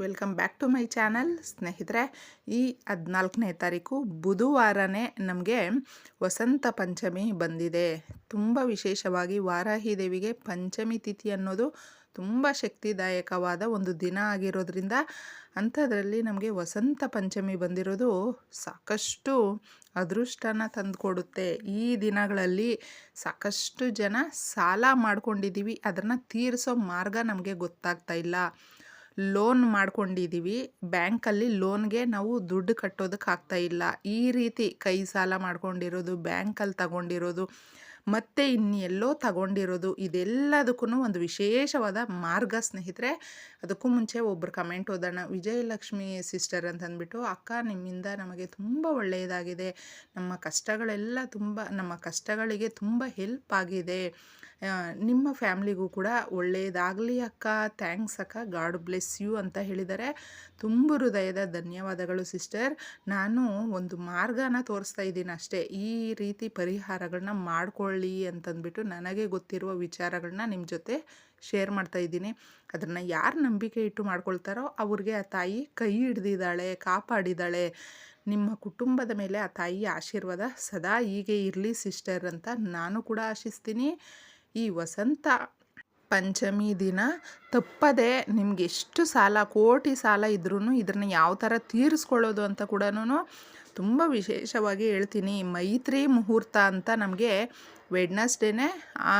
Welcome back to my channel. ಸ್ನೇಹಿತರೆ, ಈ ಹದಿನಾಲ್ಕನೇ ತಾರೀಕು ಬುಧವಾರನೇ ನಮಗೆ ವಸಂತ ಪಂಚಮಿ ಬಂದಿದೆ. ತುಂಬ ವಿಶೇಷವಾಗಿ ವಾರಾಹಿ ದೇವಿಗೆ ಪಂಚಮಿ ತಿಥಿ ಅನ್ನೋದು ತುಂಬ ಶಕ್ತಿದಾಯಕವಾದ ಒಂದು ದಿನ ಆಗಿರೋದ್ರಿಂದ ಅಂಥದ್ರಲ್ಲಿ ನಮಗೆ ವಸಂತ ಪಂಚಮಿ ಬಂದಿರೋದು ಸಾಕಷ್ಟು ಅದೃಷ್ಟನ ತಂದುಕೊಡುತ್ತೆ. ಈ ದಿನಗಳಲ್ಲಿ ಸಾಕಷ್ಟು ಜನ ಸಾಲ ಮಾಡ್ಕೊಂಡಿದ್ದೀವಿ. ಅದನ್ನು ತೀರಿಸೋ ಮಾರ್ಗ ನಮಗೆ ಗೊತ್ತಾಗ್ತಾ ಇಲ್ಲ. ಲೋನ್ ಮಾಡ್ಕೊಂಡಿದ್ದೀವಿ ಬ್ಯಾಂಕಲ್ಲಿ ಲೋನ್ಗೆ ನಾವು ದುಡ್ಡು ಕಟ್ಟೋದಕ್ಕೆ ಆಗ್ತಾ ಇಲ್ಲ. ಈ ರೀತಿ ಕೈ ಸಾಲ ಮಾಡ್ಕೊಂಡಿರೋದು, ಬ್ಯಾಂಕಲ್ಲಿ ತಗೊಂಡಿರೋದು ಮತ್ತು ಇನ್ನೆಲ್ಲೋ ತಗೊಂಡಿರೋದು ಇದೆಲ್ಲದಕ್ಕೂ ಒಂದು ವಿಶೇಷವಾದ ಮಾರ್ಗ ಸ್ನೇಹಿತರೆ. ಅದಕ್ಕೂ ಮುಂಚೆ ಒಬ್ಬರು ಕಮೆಂಟ್ ಓದೋಣ ವಿಜಯಲಕ್ಷ್ಮಿ ಸಿಸ್ಟರ್ ಅಂತಂದ್ಬಿಟ್ಟು, ಅಕ್ಕ, ನಿಮ್ಮಿಂದ ನಮಗೆ ತುಂಬ ಒಳ್ಳೆಯದಾಗಿದೆ. ನಮ್ಮ ಕಷ್ಟಗಳೆಲ್ಲ ತುಂಬ, ನಮ್ಮ ಕಷ್ಟಗಳಿಗೆ ತುಂಬ ಹೆಲ್ಪ್ ಆಗಿದೆ. ನಿಮ್ಮ ಫ್ಯಾಮ್ಲಿಗೂ ಕೂಡ ಒಳ್ಳೆಯದಾಗಲಿ ಅಕ್ಕ. ಥ್ಯಾಂಕ್ಸ್ ಅಕ್ಕ. ಗಾಡ್ ಬ್ಲೆಸ್ ಯು ಅಂತ ಹೇಳಿದ್ದಾರೆ ತುಂಬ ಹೃದಯದ ಧನ್ಯವಾದಗಳು ಸಿಸ್ಟರ್ ನಾನು ಒಂದು ಮಾರ್ಗನ ತೋರಿಸ್ತಾ ಇದ್ದೀನಿ ಅಷ್ಟೇ. ಈ ರೀತಿ ಪರಿಹಾರಗಳನ್ನ ಮಾಡ್ಕೊಳ್ಳಿ ಅಂತಂದ್ಬಿಟ್ಟು ನನಗೆ ಗೊತ್ತಿರುವ ವಿಚಾರಗಳನ್ನ ನಿಮ್ಮ ಜೊತೆ ಶೇರ್ ಮಾಡ್ತಾ ಇದ್ದೀನಿ. ಅದನ್ನು ಯಾರು ನಂಬಿಕೆ ಇಟ್ಟು ಮಾಡ್ಕೊಳ್ತಾರೋ ಅವ್ರಿಗೆ ಆ ತಾಯಿ ಕೈ ಹಿಡ್ದಿದ್ದಾಳೆ, ಕಾಪಾಡಿದ್ದಾಳೆ. ನಿಮ್ಮ ಕುಟುಂಬದ ಮೇಲೆ ಆ ತಾಯಿಯ ಆಶೀರ್ವಾದ ಸದಾ ಹೀಗೆ ಇರಲಿ ಸಿಸ್ಟರ್ ಅಂತ ನಾನು ಕೂಡ ಆಶಿಸ್ತೀನಿ. ಈ ವಸಂತ ಪಂಚಮಿ ದಿನ ತಪ್ಪದೆ ನಿಮ್ಗೆ ಎಷ್ಟು ಸಾಲ, ಕೋಟಿ ಸಾಲ ಇದ್ರೂ ಇದನ್ನು ಯಾವ ಥರ ತೀರಿಸ್ಕೊಳ್ಳೋದು ಅಂತ ಕೂಡ ತುಂಬ ವಿಶೇಷವಾಗಿ ಹೇಳ್ತೀನಿ. ಮೈತ್ರಿ ಮುಹೂರ್ತ ಅಂತ ನಮಗೆ ವೆಡ್ನಸ್ಡೇನೆ, ಆ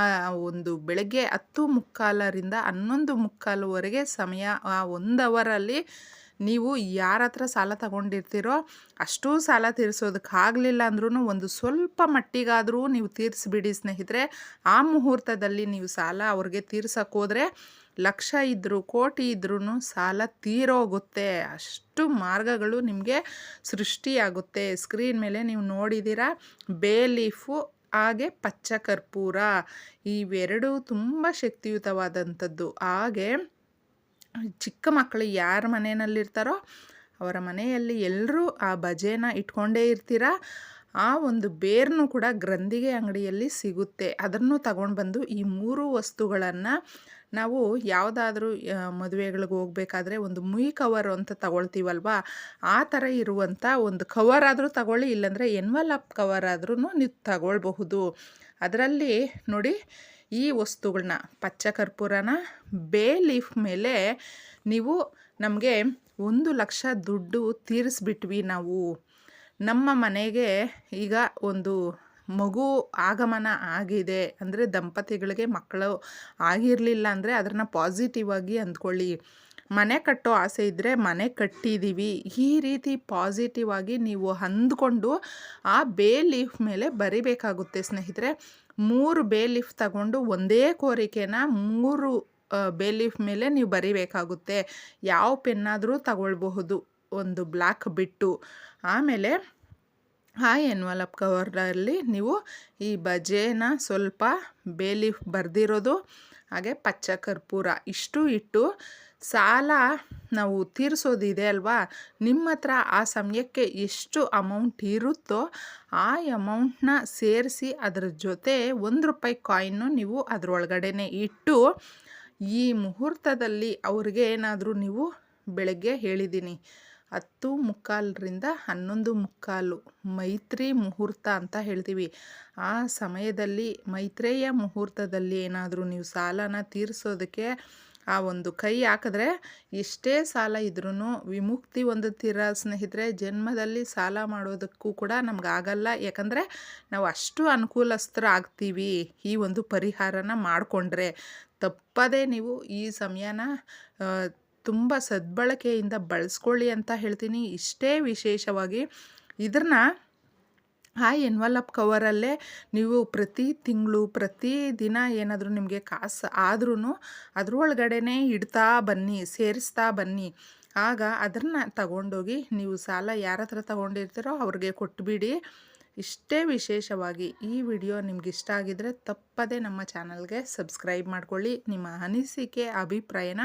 ಒಂದು ಬೆಳಗ್ಗೆ ಹತ್ತು ಮುಕ್ಕಾಲರಿಂದ ಹನ್ನೊಂದು ಮುಕ್ಕಾಲುವರೆಗೆ ಸಮಯ, ಆ ಒಂದು ಅವರಲ್ಲಿ ನೀವು ಯಾರ ಹತ್ರ ಸಾಲ ತಗೊಂಡಿರ್ತೀರೋ ಅಷ್ಟೂ ಸಾಲ ತೀರಿಸೋದಕ್ಕಾಗಲಿಲ್ಲ ಅಂದ್ರೂ ಒಂದು ಸ್ವಲ್ಪ ಮಟ್ಟಿಗಾದರೂ ನೀವು ತೀರಿಸಿಬಿಡಿ ಸ್ನೇಹಿತರೆ. ಆ ಮುಹೂರ್ತದಲ್ಲಿ ನೀವು ಸಾಲ ಅವ್ರಿಗೆ ತೀರ್ಸೋಕ್ಕೋದ್ರೆ ಲಕ್ಷ ಇದ್ದರೂ ಕೋಟಿ ಇದ್ರೂ ಸಾಲ ತೀರೋಗುತ್ತೆ. ಅಷ್ಟು ಮಾರ್ಗಗಳು ನಿಮಗೆ ಸೃಷ್ಟಿಯಾಗುತ್ತೆ. ಸ್ಕ್ರೀನ್ ಮೇಲೆ ನೀವು ನೋಡಿದ್ದೀರಾ ಬೇ ಲೀಫು ಹಾಗೆ ಪಚ್ಚ ಕರ್ಪೂರ ಇವೆರಡೂ ತುಂಬ ಶಕ್ತಿಯುತವಾದಂಥದ್ದು. ಹಾಗೆ ಚಿಕ್ಕ ಮಕ್ಕಳು ಯಾರ ಮನೆಯಲ್ಲಿರ್ತಾರೋ ಅವರ ಮನೆಯಲ್ಲಿ ಎಲ್ಲರೂ ಆ ಬಜೆನ ಇಟ್ಕೊಂಡೇ ಇರ್ತೀರ? ಆ ಒಂದು ಬೇರ್ನು ಕೂಡ ಗ್ರಂಥಿಗೆ ಅಂಗಡಿಯಲ್ಲಿ ಸಿಗುತ್ತೆ. ಅದನ್ನು ತಗೊಂಡು ಬಂದು ಈ ಮೂರು ವಸ್ತುಗಳನ್ನು ನಾವು ಯಾವುದಾದ್ರೂ ಮದುವೆಗಳಿಗೆ ಹೋಗ್ಬೇಕಾದ್ರೆ ಒಂದು ಮುಯಿ ಕವರ್ ಅಂತ ತಗೊಳ್ತೀವಲ್ವ? ಆ ಥರ ಇರುವಂಥ ಒಂದು ಕವರ್ ಆದರೂ ತಗೊಳ್ಳಿ, ಇಲ್ಲಾಂದರೆ ಎನ್ವಲಪ್ ಕವರ್ ಆದ್ರೂ ನೀವು ತಗೊಳ್ಬಹುದು. ಅದರಲ್ಲಿ ನೋಡಿ ಈ ವಸ್ತುಗಳನ್ನ ಪಚ್ಚ ಕರ್ಪೂರನ ಬೇ ಲೀಫ್ ಮೇಲೆ ನೀವು ನಮಗೆ ಒಂದು ಲಕ್ಷ ದುಡ್ಡು ತೀರಿಸ್ಬಿಟ್ವಿ ನಾವು. ನಮ್ಮ ಮನೆಗೆ ಈಗ ಒಂದು ಮಗು ಆಗಮನ ಆಗಿದೆ. ಅಂದರೆ ದಂಪತಿಗಳಿಗೆ ಮಕ್ಕಳು ಆಗಿರಲಿಲ್ಲ ಅಂದರೆ ಅದನ್ನು ಪಾಸಿಟಿವ್ ಆಗಿ ಅಂದ್ಕೊಳ್ಳಿ. ಮನೆ ಕಟ್ಟೋ ಆಸೆ ಇದ್ದರೆ ಮನೆ ಕಟ್ಟಿದ್ದೀವಿ ಈ ರೀತಿ ಪಾಸಿಟಿವ್ ಆಗಿ ನೀವು ಅಂದ್ಕೊಂಡು ಆ ಬೇ ಲೀಫ್ ಮೇಲೆ ಬರಿಬೇಕಾಗುತ್ತೆ ಸ್ನೇಹಿತರೆ. ಮೂರು ಬೇ ಲೀಫ್ ತಗೊಂಡು ಒಂದೇ ಕೋರಿಕೆನ ಮೂರು ಬೇ ಲೀಫ್ ಮೇಲೆ ನೀವು ಬರಿಬೇಕಾಗುತ್ತೆ. ಯಾವ ಪೆನ್ನಾದರೂ ತಗೊಳ್ಬಹುದು. ಒಂದು ಬ್ಲ್ಯಾಕ್ ಬಿಟ್ಟು ಆಮೇಲೆ ಆ ಎನ್ವಲಪ್ ಕವರಲ್ಲಿ ನೀವು ಈ ಬಜೆನ ಸ್ವಲ್ಪ ಬೇಲಿ ಬರೆದಿರೋದು, ಹಾಗೆ ಪಚ್ಚ ಕರ್ಪೂರ ಇಷ್ಟು ಇಟ್ಟು ಸಾಲ ನಾವು ತೀರಿಸೋದಿದೆ ಅಲ್ವಾ? ನಿಮ್ಮ ಹತ್ರ ಆ ಸಮಯಕ್ಕೆ ಎಷ್ಟು ಅಮೌಂಟ್ ಇರುತ್ತೋ ಆ ಅಮೌಂಟ್ನ ಸೇರಿಸಿ ಅದರ ಜೊತೆ ಒಂದು ರೂಪಾಯಿ ಕಾಯಿನ್ನು ನೀವು ಅದರೊಳಗಡೆನೆ ಇಟ್ಟು ಈ ಮುಹೂರ್ತದಲ್ಲಿ ಅವ್ರಿಗೆ ಏನಾದರೂ ನೀವು ಬೆಳಗ್ಗೆ ಹೇಳಿದ್ದೀನಿ ಹತ್ತು ಮುಕ್ಕಾಲರಿಂದ ಹನ್ನೊಂದು ಮುಕ್ಕಾಲು ಮೈತ್ರಿ ಮುಹೂರ್ತ ಅಂತ ಹೇಳ್ತೀವಿ. ಆ ಸಮಯದಲ್ಲಿ ಮೈತ್ರೇಯ ಮುಹೂರ್ತದಲ್ಲಿ ಏನಾದರೂ ನೀವು ಸಾಲನ ತೀರಿಸೋದಕ್ಕೆ ಆ ಒಂದು ಕೈ ಹಾಕಿದ್ರೆ ಎಷ್ಟೇ ಸಾಲ ಇದ್ರೂ ವಿಮುಕ್ತಿ ಹೊಂದುತ್ತೀರ ಸ್ನೇಹಿತರೆ? ಜನ್ಮದಲ್ಲಿ ಸಾಲ ಮಾಡೋದಕ್ಕೂ ಕೂಡ ನಮ್ಗೆ ಆಗಲ್ಲ ಯಾಕಂದರೆ ನಾವು ಅಷ್ಟು ಅನುಕೂಲಸ್ಥರ ಆಗ್ತೀವಿ ಈ ಒಂದು ಪರಿಹಾರನ ಮಾಡಿಕೊಂಡ್ರೆ. ತಪ್ಪದೇ ನೀವು ಈ ಸಮಯನ ತುಂಬ ಸದ್ಬಳಕೆಯಿಂದ ಬಳಸ್ಕೊಳ್ಳಿ ಅಂತ ಹೇಳ್ತೀನಿ. ಇಷ್ಟೇ ವಿಶೇಷವಾಗಿ ಇದನ್ನ ಆ ಎನ್ವಲಪ್ ಕವರಲ್ಲೇ ನೀವು ಪ್ರತಿ ತಿಂಗಳು, ಪ್ರತಿ ದಿನ ಏನಾದರೂ ನಿಮಗೆ ಕಾಸು ಆದ್ರೂ ಅದ್ರೊಳಗಡೆನೇ ಇಡ್ತಾ ಬನ್ನಿ, ಸೇರಿಸ್ತಾ ಬನ್ನಿ. ಆಗ ಅದನ್ನ ತಗೊಂಡೋಗಿ ನೀವು ಸಾಲ ಯಾರ ಹತ್ರ ತಗೊಂಡಿರ್ತೀರೋ ಅವ್ರಿಗೆ ಕೊಟ್ಬಿಡಿ. ಇಷ್ಟೇ ವಿಶೇಷವಾಗಿ ಈ ವಿಡಿಯೋ ನಿಮ್ಗೆ ಇಷ್ಟ ಆಗಿದ್ರೆ ತಪ್ಪದೇ ನಮ್ಮ ಚಾನಲ್ಗೆ ಸಬ್ಸ್ಕ್ರೈಬ್ ಮಾಡ್ಕೊಳ್ಳಿ. ನಿಮ್ಮ ಅನಿಸಿಕೆ, ಅಭಿಪ್ರಾಯನ